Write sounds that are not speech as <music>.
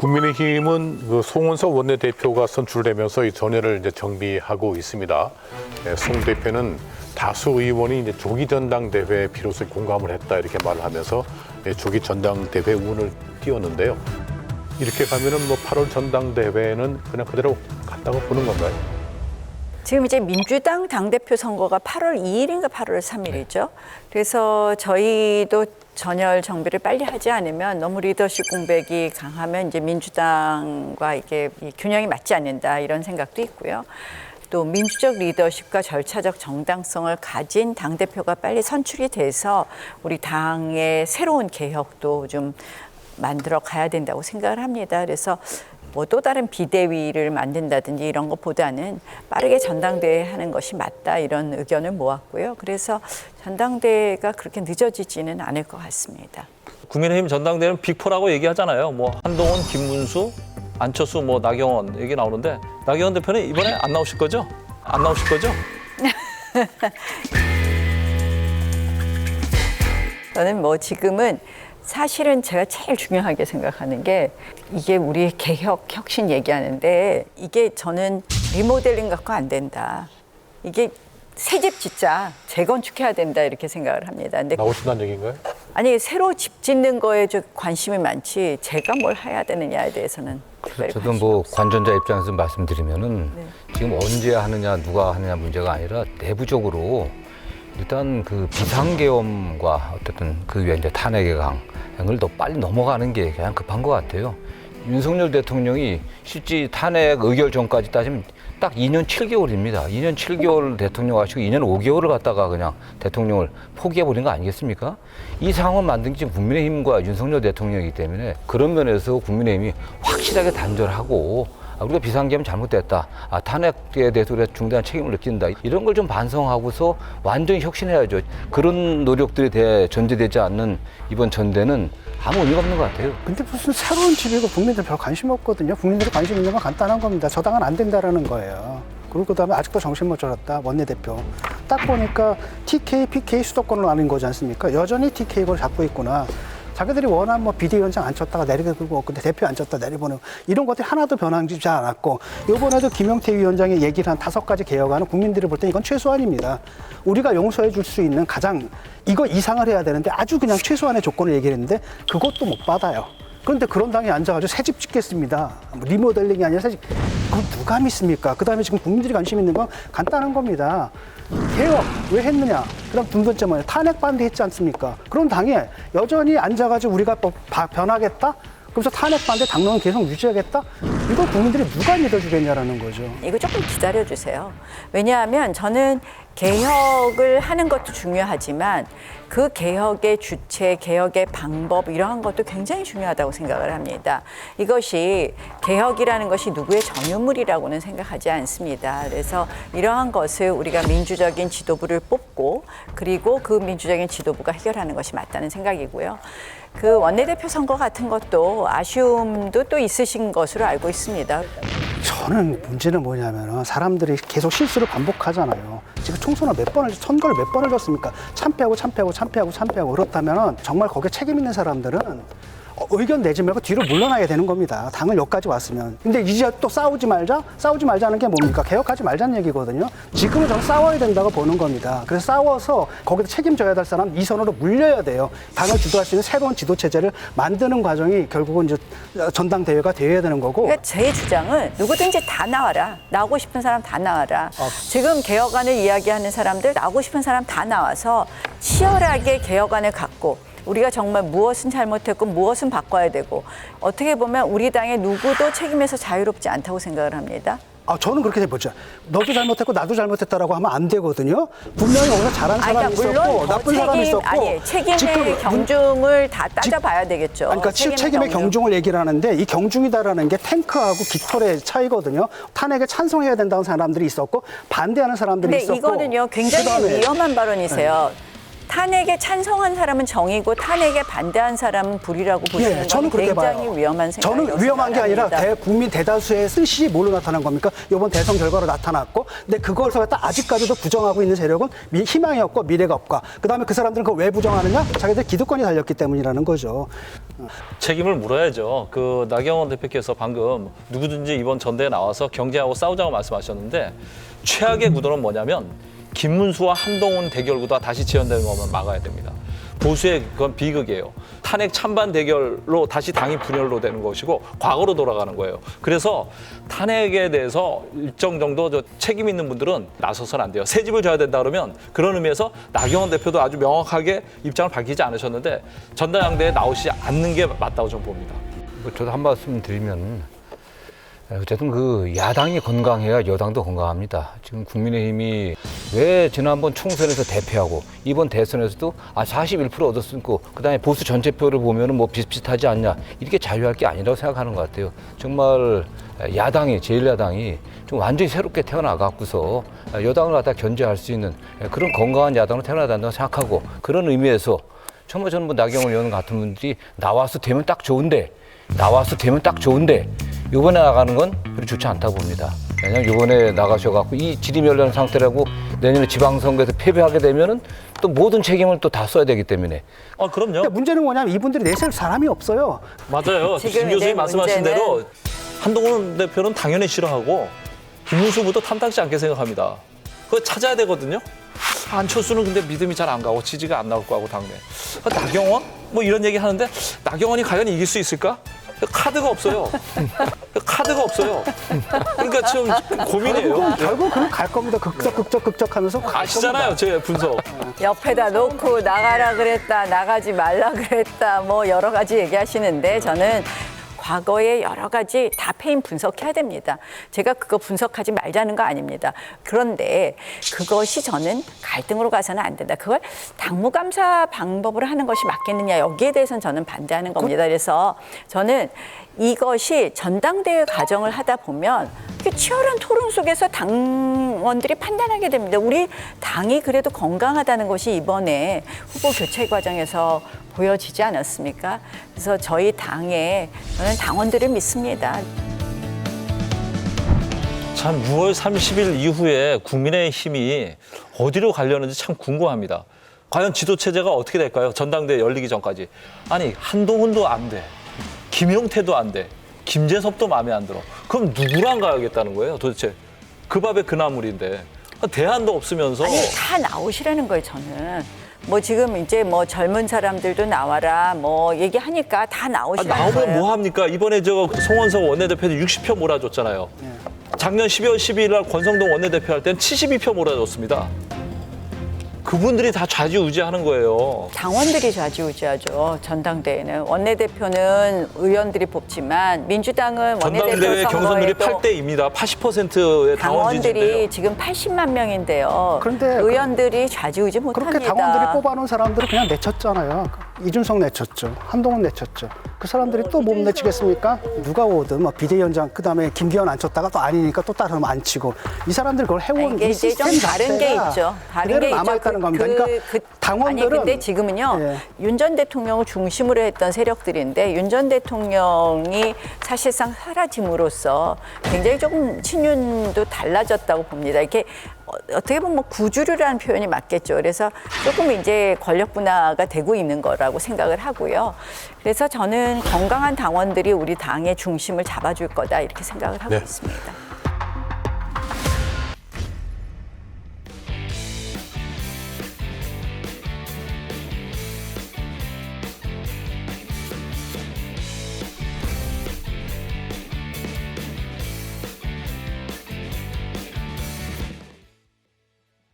국민의힘은 그 송원석 원내대표가 선출되면서 이 전열을 이제 정비하고 있습니다. 예, 송 대표는 다수 의원이 이제 조기 전당대회에 비로소 공감을 했다 이렇게 말을 하면서 예, 조기 전당대회 운을 띄웠는데요. 이렇게 가면은 뭐 8월 전당대회는 그냥 그대로 갔다고 보는 건가요? 지금 이제 민주당 당대표 선거가 8월 2일인가 8월 3일이죠. 그래서 저희도 전열 정비를 빨리 하지 않으면 너무 리더십 공백이 강하면 이제 민주당과 이게 이 균형이 맞지 않는다 이런 생각도 있고요. 또 민주적 리더십과 절차적 정당성을 가진 당 대표가 빨리 선출이 돼서 우리 당의 새로운 개혁도 좀 만들어 가야 된다고 생각을 합니다. 그래서 뭐 또 다른 비대위를 만든다든지 이런 것보다는 빠르게 전당대회 하는 것이 맞다 이런 의견을 모았고요. 그래서 전당대회가 그렇게 늦어지지는 않을 것 같습니다. 국민의힘 전당대회는 빅포라고 얘기하잖아요. 뭐 한동훈, 김문수, 안철수, 뭐 나경원 얘기 나오는데 나경원 대표는 이번에 안 나오실 거죠? 안 나오실 거죠? <laughs> 저는 뭐 지금은 사실은 제가 제일 중요하게 생각하는 게 이게 우리 개혁 혁신 얘기하는데 이게 저는 리모델링 갖고 안 된다. 이게 새집 짓자 재건축해야 된다 이렇게 생각을 합니다. 근데 나오신다는 얘기인가요? 아니 새로 집 짓는 거에 좀 관심이 많지 제가 뭘 해야 되느냐에 대해서는 특별히 저도 관심이 뭐 없어요. 관전자 입장에서 말씀드리면은 네. 지금 언제 하느냐 누가 하느냐 문제가 아니라 내부적으로 일단 그 비상계엄과 어쨌든 그 위에 이제 탄핵의 강을 더 빨리 넘어가는 게 그냥 급한 것 같아요. 윤석열 대통령이 실제 탄핵 의결 전까지 따지면 딱 2년 7개월입니다. 2년 7개월 대통령 하시고 2년 5개월을 갖다가 그냥 대통령을 포기해버린 거 아니겠습니까? 이 상황을 만든 게 국민의힘과 윤석열 대통령이기 때문에 그런 면에서 국민의힘이 확실하게 단절하고 아, 우리가 비상계엄 잘못됐다. 아, 탄핵에 대해서 우리가 중대한 책임을 느낀다. 이런 걸 좀 반성하고서 완전히 혁신해야죠. 그런 노력들이 대, 전제되지 않는 이번 전대는 아무 의미가 없는 것 같아요. 근데 무슨 새로운 집이고 국민들 별 관심 없거든요. 국민들이 관심 있는 건 간단한 겁니다. 저 당은 안 된다라는 거예요. 그리고 그다음에 아직도 정신 못 차렸다 원내대표. 딱 보니까 TK, PK 수도권으로 나뉜 거지 않습니까? 여전히 TK 걸 잡고 있구나. 자기들이 원한 뭐 비대위원장 앉혔다가 내리고 근데 대표 앉혔다 내리보내고 이런 것들이 하나도 변하지 않았고 이번에도 김용태 위원장이 얘기를 한 다섯 가지 개혁안은 국민들이 볼 때 이건 최소한입니다. 우리가 용서해 줄 수 있는 가장 이거 이상을 해야 되는데 아주 그냥 최소한의 조건을 얘기를 했는데 그것도 못 받아요. 그런데 그런 당에 앉아가지고 새 집 짓겠습니다. 뭐 리모델링이 아니라 새 집. 그건 누가 믿습니까? 그 다음에 지금 국민들이 관심 있는 건 간단한 겁니다. 개혁 왜 했느냐? 그럼 두 번째 뭐냐? 탄핵 반대했지 않습니까? 그런 당에 여전히 앉아가지고 우리가 뭐 바- 변하겠다? 그래서 탄핵 반대 당론은 계속 유지하겠다? 이걸 국민들이 누가 믿어주겠냐라는 거죠. 이거 조금 기다려 주세요. 왜냐하면 저는 개혁을 하는 것도 중요하지만 그 개혁의 주체, 개혁의 방법 이러한 것도 굉장히 중요하다고 생각을 합니다. 이것이 개혁이라는 것이 누구의 전유물이라고는 생각하지 않습니다. 그래서 이러한 것을 우리가 민주적인 지도부를 뽑고 그리고 그 민주적인 지도부가 해결하는 것이 맞다는 생각이고요. 그 원내대표 선거 같은 것도 아쉬움도 또 있으신 것으로 알고 있습니다. 저는 문제는 뭐냐면 사람들이 계속 실수를 반복하잖아요. 지금 총선을 몇 번을 선거를 몇 번을 졌습니까? 참패하고 참패하고 참패하고 참패하고 그렇다면 정말 거기에 책임 있는 사람들은 어, 의견 내지 말고 뒤로 물러나야 되는 겁니다. 당을 여기까지 왔으면. 근데 이제 또 싸우지 말자? 싸우지 말자는 게 뭡니까? 개혁하지 말자는 얘기거든요. 지금은 저는 싸워야 된다고 보는 겁니다. 그래서 싸워서 거기다 책임져야 될 사람 이 선으로 물려야 돼요. 당을 주도할 수 있는 새로운 지도 체제를 만드는 과정이 결국은 이제 전당대회가 되어야 되는 거고. 그러니까 제 주장은 누구든지 다 나와라. 나오고 싶은 사람 다 나와라. 아. 지금 개혁안을 이야기하는 사람들 나오고 싶은 사람 다 나와서 치열하게 개혁안을 갖고 우리가 정말 무엇은 잘못했고 무엇은 바꿔야 되고 어떻게 보면 우리 당의 누구도 책임에서 자유롭지 않다고 생각을 합니다. 아, 저는 그렇게 보죠. 너도 잘못했고 나도 잘못했다라고 하면 안 되거든요. 분명히 거기서 잘한 아니, 사람이 그러니까 있었고 나쁜 사람이 책임, 있었고 아니 책임의 지금 문- 경중을 다 따져봐야 되겠죠. 아니, 그러니까 책임의, 책임의 경중. 경중 을 얘기를 하는데 이 경중이다라는 게 탱크하고 깃털의 차이거든요. 탄핵에 찬성해야 된다는 사람들이 있었고 반대하는 사람들이 있었고 이거는요 굉장히 위험한 발언이세요. 탄핵에 찬성한 사람은 정이고 탄핵에 반대한 사람은 불이라고 보시는 예, 저는 건 그렇게 굉장히 봐요. 위험한 생각이라고 저는 위험한 게 아니라 생각합니다. 대국민 대다수의 뜻이 뭘로 나타난 겁니까? 이번 대선 결과로 나타났고, 근데 그걸 갖다 아직까지도 부정하고 있는 세력은 미- 희망이 없고 미래가 없고, 그 다음에 그 사람들은 그걸 왜 부정하느냐? 자기들 기득권이 달렸기 때문이라는 거죠. 책임을 물어야죠. 그 나경원 대표께서 방금 누구든지 이번 전대에 나와서 경제하고 싸우자고 말씀하셨는데 최악의 구도는 뭐냐면 김문수와 한동훈 대결 구도가 다시 지연되는 것만 막아야 됩니다. 보수의 그건 비극이에요. 탄핵 찬반 대결로 다시 당이 분열로 되는 것이고 과거로 돌아가는 거예요. 그래서 탄핵에 대해서 일정 정도 저 책임 있는 분들은 나서서는 안 돼요. 새 집을 져야 된다 그러면 그런 의미에서 나경원 대표도 아주 명확하게 입장을 밝히지 않으셨는데 전당대회에 나오시지 않는 게 맞다고 저는 봅니다. 뭐 저도 한 말씀 드리면 어쨌든 그 야당이 건강해야 여당도 건강합니다. 지금 국민의힘이 왜 지난번 총선에서 대패하고 이번 대선에서도 아 41% 얻었으니까 그다음에 보수 전체표를 보면은 뭐 비슷비슷하지 않냐 이렇게 자유할 게 아니라고 생각하는 것 같아요. 정말 야당이 제1야당이 좀 완전히 새롭게 태어나갖고서 여당을 갖다 견제할 수 있는 그런 건강한 야당으로 태어나야 된다고 생각하고 그런 의미에서 정말 저는 뭐 나경원 의원 같은 분들이 나와서 되면 딱 좋은데 나와서 되면 딱 좋은데 이번에 나가는 건 별로 좋지 않다고 봅니다. 왜냐하면 이번에 나가셔갖고 이 지리멸렬한 상태라고 내년에 지방선거에서 패배하게 되면은 또 모든 책임을 또 다 써야 되기 때문에 아 그럼요. 근데 문제는 뭐냐면 이분들이 내세울 사람이 없어요. 맞아요. 지금 김 교수님 이제 말씀하신 문제는- 대로 한동훈 대표는 당연히 싫어하고 김문수부터 탐탁지 않게 생각합니다. 그거 찾아야 되거든요. 안철수는 근데 믿음이 잘 안 가고 지지가 안 나올 거하고 당내. 아, 나경원 뭐 이런 얘기 하는데 나경원이 과연 이길 수 있을까? 카드가 없어요. 카드가 없어요. 그러니까 지금 고민이에요. 결국 그는 갈 겁니다. 극적 극적 극적 하면서 갈 아시잖아요, 제 분석. 옆에다 놓고 나가라 그랬다, 나가지 말라 그랬다, 뭐 여러 가지 얘기하시는데 저는 과거에 여러 가지 다 패인 분석해야 됩니다. 제가 그거 분석하지 말자는 거 아닙니다. 그런데 그것이 저는 갈등으로 가서는 안 된다. 그걸 당무감사 방법으로 하는 것이 맞겠느냐 여기에 대해서는 저는 반대하는 겁니다. 그래서 저는 이것이 전당대회 과정을 하다 보면 치열한 토론 속에서 당원들이 판단하게 됩니다. 우리 당이 그래도 건강하다는 것이 이번에 후보 교체 과정에서 보여지지 않았습니까? 그래서 저희 당에 저는 당원들을 믿습니다. 참 6월 30일 이후에 국민의 힘이 어디로 가려는지 참 궁금합니다. 과연 지도 체제가 어떻게 될까요? 전당대회 열리기 전까지. 아니 한동훈도 안 돼. 김용태도 안 돼. 김재섭도 마음에 안 들어. 그럼 누구랑 가야겠다는 거예요? 도대체 그 밥에 그 나물인데 대안도 없으면서 아니 다 나오시라는 거예요 저는. 뭐 지금 이제 뭐 젊은 사람들도 나와라 뭐 얘기하니까 다 아, 나오시라는 나오면 거예요. 뭐 합니까? 이번에 저 송원석 원내대표도 60표 몰아줬잖아요. 작년 12월 12일 날 권성동 원내대표 할 때는 72표 몰아줬습니다. 그분들이 다 좌지우지하는 거예요. 당원들이 좌지우지하죠. 전당대회는 원내대표는 의원들이 뽑지만 민주당은 원내대표 전당대회 경선률이 선거에도 8대입니다. 80%의 당원 지지인데요. 당원들이 지금 80만 명인데요. 그런데 의원들이 좌지우지 못합니다. 그렇게 당원들이 뽑아놓은 사람들을 그냥 내쳤잖아요. 이준석 내쳤죠. 한동훈 내쳤죠. 그 사람들이 또 못 내치겠습니까? 누가 오든 뭐 비대위원장 그다음에 김기현 앉혔다가 또 아니니까 또 다른 안 치고 이 사람들 그걸 해온 이게 이 이제 좀 시스템 다른 게 자체가 있죠. 다른 그대로 게 있죠. 남아 있다는 겁니다. 그러니까 당원들은 아니 근데 지금은요 예. 윤 전 대통령을 중심으로 했던 세력들인데 윤 전 대통령이 사실상 사라짐으로써 굉장히 조금 친윤도 달라졌다고 봅니다. 이렇게 어, 어떻게 보면 뭐 구주류라는 표현이 맞겠죠. 그래서 조금 이제 권력 분화가 되고 있는 거라고 생각을 하고요. 그래서 저는 건강한 당원들이 우리 당의 중심을 잡아줄 거다 이렇게 생각을 하고 네. 있습니다.